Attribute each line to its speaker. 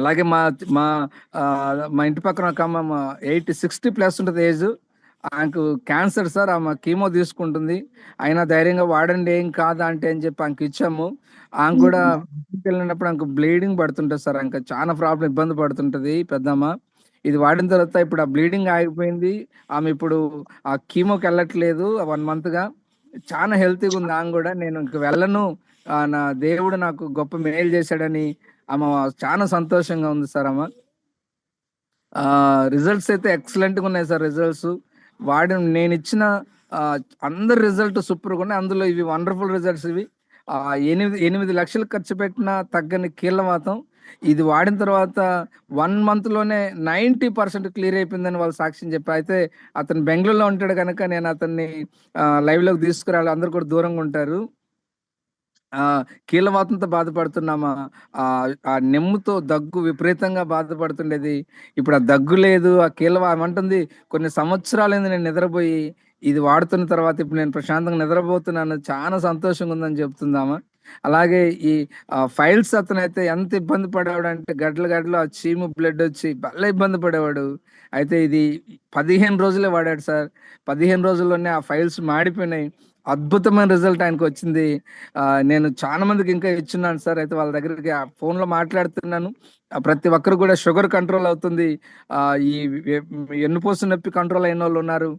Speaker 1: అలాగే మా మా మా ఇంటి పక్కన ఒక అమ్మ ఎయిటీ సిక్స్టీ ప్లస్ ఉంటుంది ఏజ్. ఆమెకు క్యాన్సర్ సార్ ఆమె కీమో తీసుకుంటుంది. అయినా ధైర్యంగా వాడండి ఏం కాదా అంటే అని చెప్పి ఆమెకి ఇచ్చాము. ఆమె కూడా వెళ్ళినప్పుడు ఆమెకు బ్లీడింగ్ పడుతుంటుంది సార్. ఇంకా చాలా ప్రాబ్లం ఇబ్బంది పడుతుంటది పెద్దమ్మ. ఇది వాడిన తర్వాత ఇప్పుడు ఆ బ్లీడింగ్ ఆగిపోయింది. ఆమె ఇప్పుడు ఆ కీమోకి వెళ్ళట్లేదు వన్ మంత్గా చాలా హెల్తీగా ఉంది ఆమె కూడా. నేను ఇంక వెళ్ళను. నా దేవుడు నాకు గొప్ప మేలు చేశాడని ఆమె చాలా సంతోషంగా ఉంది సార్ ఆమె. రిజల్ట్స్ అయితే ఎక్సలెంట్గా ఉన్నాయి సార్ రిజల్ట్స్ వాడి నేను ఇచ్చిన అందరి రిజల్ట్ సూపర్గా ఉన్నాయి. అందులో ఇవి వండర్ఫుల్ రిజల్ట్స్ ఇవి. ఎనిమిది ఎనిమిది లక్షలు ఖర్చు పెట్టిన తగ్గని కీళ్ళవాతం ఇది వాడిన తర్వాత వన్ మంత్లోనే నైంటీ పర్సెంట్ క్లియర్ అయిపోయిందని వాళ్ళు సాక్ష్యం చెప్పి అయితే అతను బెంగళూరులో ఉంటాడు కనుక నేను అతన్ని లైవ్లోకి తీసుకురావాలి. అందరు కూడా దూరంగా ఉంటారు. కీళ్ళవాతంతో బాధపడుతున్నామా? ఆ ఆ నెమ్ముతో దగ్గు విపరీతంగా బాధపడుతుండేది. ఇప్పుడు ఆ దగ్గు లేదు ఆ కీళ్ళ అంటుంది కొన్ని సంవత్సరాలైంది నేను నిద్రపోయి ఇది వాడుతున్న తర్వాత ఇప్పుడు నేను ప్రశాంతంగా నిద్రపోతున్నాను. చాలా సంతోషంగా ఉందని చెప్తుందామా? అలాగే ఈ ఫైల్స్ అతనైతే ఎంత ఇబ్బంది పడేవాడు అంటే గడ్డలు గడ్డలు ఆ చీము బ్లడ్ వచ్చి భలే ఇబ్బంది పడేవాడు. అయితే ఇది పదిహేను రోజులే వాడాడు సార్. పదిహేను రోజుల్లోనే ఆ ఫైల్స్ మాడిపోయినాయి. అద్భుతమైన రిజల్ట్ ఆయనకు వచ్చింది. నేను చాలా మందికి ఇంకా ఇచ్చున్నాను సార్. అయితే వాళ్ళ దగ్గరికి ఆ ఫోన్లో మాట్లాడుతున్నాను. ప్రతి ఒక్కరు కూడా షుగర్ కంట్రోల్ అవుతుంది. ఈ ఎన్ను ఎన్నుపోసు నొప్పి కంట్రోల్ అయిన వాళ్ళు ఉన్నారు.